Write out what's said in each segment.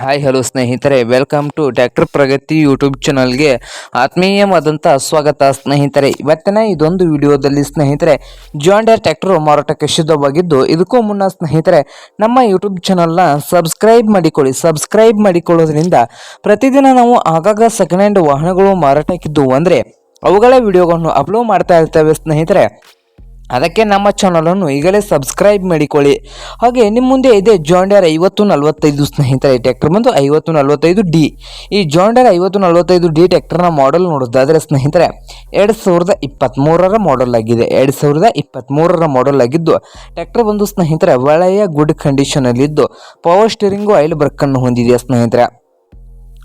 Hi hello ಸ್ನೇಹಿತರೆ. Welcome to doctor Pragati YouTube ಚಾನಲ್ಗೆ ಆತ್ಮೀಯವಾದಂಥ ಸ್ವಾಗತ, ಸ್ನೇಹಿತರೆ. ಇವತ್ತಿನ ಇದೊಂದು ವಿಡಿಯೋದಲ್ಲಿ, ಸ್ನೇಹಿತರೆ ಜಾಂಡರ್ ಟ್ಯಾಕ್ಟರ್ ಮಾರಾಟಕ್ಕೆ ಸಿದ್ಧವಾಗಿದ್ದು, ಇದಕ್ಕೂ ಮುನ್ನ, ಸ್ನೇಹಿತರೆ, ನಮ್ಮ ಯೂಟ್ಯೂಬ್ ಚಾನಲ್ನ ಸಬ್ಸ್ಕ್ರೈಬ್ ಮಾಡಿಕೊಳ್ಳಿ. ಸಬ್ಸ್ಕ್ರೈಬ್ ಮಾಡಿಕೊಳ್ಳೋದ್ರಿಂದ ಪ್ರತಿದಿನ ನಾವು ಆಗಾಗ ಸೆಕೆಂಡ್ ಹ್ಯಾಂಡ್ ವಾಹನಗಳು ಮಾರಾಟಕ್ಕಿದ್ದು ಅಂದರೆ ಅವುಗಳ ವಿಡಿಯೋಗಳನ್ನು ಅಪ್ಲೋಡ್ ಮಾಡ್ತಾ ಇರ್ತೇವೆ, ಸ್ನೇಹಿತರೆ. ಅದಕ್ಕೆ ನಮ್ಮ ಚಾನಲನ್ನು ಈಗಲೇ ಸಬ್ಸ್ಕ್ರೈಬ್ ಮಾಡಿಕೊಳ್ಳಿ. ಹಾಗೆ ನಿಮ್ಮ ಮುಂದೆ ಇದೆ ಜಾಂಡರ್ ಐವತ್ತು ನಲವತ್ತೈದು ಸ್ನೇಹಿತರೆ ಟ್ಯಾಕ್ಟರ್ ಬಂದು ಐವತ್ತು ನಲವತ್ತೈದು ಡಿ ಈ ಜಾಂಡರ್ ಐವತ್ತು ನಲವತ್ತೈದು ಡಿ ಟ್ಯಾಕ್ಟರ್ನ ಮಾಡೆಲ್ ನೋಡೋದಾದರೆ ಸ್ನೇಹಿತರೆ ಎರಡು ಸಾವಿರದ ಇಪ್ಪತ್ತ್ಮೂರರ ಮಾಡೆಲ್ ಆಗಿದೆ. ಎರಡು ಸಾವಿರದ ಇಪ್ಪತ್ತ್ಮೂರರ ಮಾಡೆಲ್ ಆಗಿದ್ದು ಟ್ಯಾಕ್ಟರ್ ಬಂದು ಸ್ನೇಹಿತರೆ, ಒಳ್ಳೆಯ ಗುಡ್ ಕಂಡೀಷನಲ್ಲಿದ್ದು ಪವರ್ ಸ್ಟೀರಿಂಗು ಆಯಿಲ್ ಬರ್ಕನ್ನು ಹೊಂದಿದೆ ಸ್ನೇಹಿತರೆ?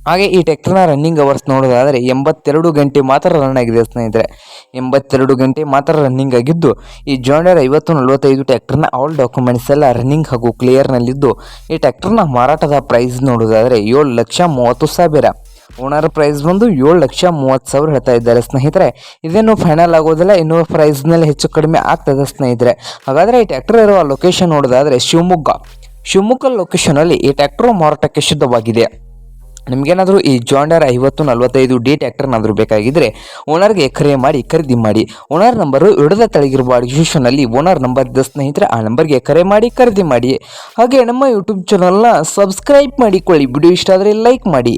ಹಾಗೆ ಈ ಟ್ರ್ಯಾಕ್ಟರ್ನ ರನ್ನಿಂಗ್ ಅವರ್ಸ್ ನೋಡೋದಾದರೆ ಎಂಬತ್ತೆರಡು ಗಂಟೆ ಮಾತ್ರ ರನ್ ಆಗಿದೆ ಸ್ನೇಹಿತರೆ. ಎಂಬತ್ತೆರಡು ಗಂಟೆ ಮಾತ್ರ ರನ್ನಿಂಗ್ ಆಗಿದ್ದು, ಈ ಜಾಂಡರ್ ಐವತ್ತು ನಲವತ್ತೈದು ಟ್ಯಾಕ್ಟರ್ನ ಆಲ್ ಡಾಕ್ಯುಮೆಂಟ್ಸ್ ಎಲ್ಲ ರನ್ನಿಂಗ್ ಹಾಗೂ ಕ್ಲಿಯರ್ನಲ್ಲಿದ್ದು ಈ ಟ್ಯಾಕ್ಟರ್ನ ಮಾರಾಟದ ಪ್ರೈಸ್ ನೋಡೋದಾದರೆ ಏಳು ಲಕ್ಷ ಮೂವತ್ತು ಸಾವಿರ. ಓನರ್ ಪ್ರೈಸ್ ಬಂದು ಏಳು ಲಕ್ಷ ಮೂವತ್ತು ಸಾವಿರ ಹೇಳ್ತಾ ಇದ್ದಾರೆ ಸ್ನೇಹಿತರೆ. ಇದೇನು ಫೈನಲ್ ಆಗೋದಿಲ್ಲ, ಇನ್ನೂ ಪ್ರೈಸ್ನಲ್ಲಿ ಹೆಚ್ಚು ಕಡಿಮೆ ಆಗ್ತದೆ ಸ್ನೇಹಿತರೆ. ಹಾಗಾದರೆ ಈ ಟ್ಯಾಕ್ಟರ್ ಇರುವ ಲೊಕೇಶನ್ ನೋಡೋದಾದರೆ ಶಿವಮೊಗ್ಗ. ಶಿವಮೊಗ್ಗ ಲೊಕೇಶನಲ್ಲಿ ಈ ಟ್ಯಾಕ್ಟರ್ ಮಾರಾಟಕ್ಕೆ ಸಿದ್ಧವಾಗಿದೆ. ನಿಮಗೇನಾದರೂ ಈ ಜಾಂಡರ್ ಐವತ್ತು ನಲವತ್ತೈದು ಡಿ ಟ್ಯಾಕ್ಟರ್ನಾದರೂ ಬೇಕಾಗಿದ್ದರೆ ಓನರ್ಗೆ ಕರೆ ಮಾಡಿ ಖರೀದಿ ಮಾಡಿ. ಓನರ್ ನಂಬರು ಹಿಡಿದ ತಳಗಿರುವ ಡಿಸ್ಕ್ರಿಪ್ಷನಲ್ಲಿ ಓನರ್ ನಂಬರ್ ಇದ್ದ ಸ್ನೇಹಿತರೆ ಆ ನಂಬರ್ಗೆ ಕರೆ ಮಾಡಿ ಖರೀದಿ ಮಾಡಿ. ಹಾಗೆ ನಮ್ಮ ಯೂಟ್ಯೂಬ್ ಚಾನಲ್ನ ಸಬ್ಸ್ಕ್ರೈಬ್ ಮಾಡಿಕೊಳ್ಳಿ. ವಿಡಿಯೋ ಇಷ್ಟ ಆದರೆ ಲೈಕ್ ಮಾಡಿ.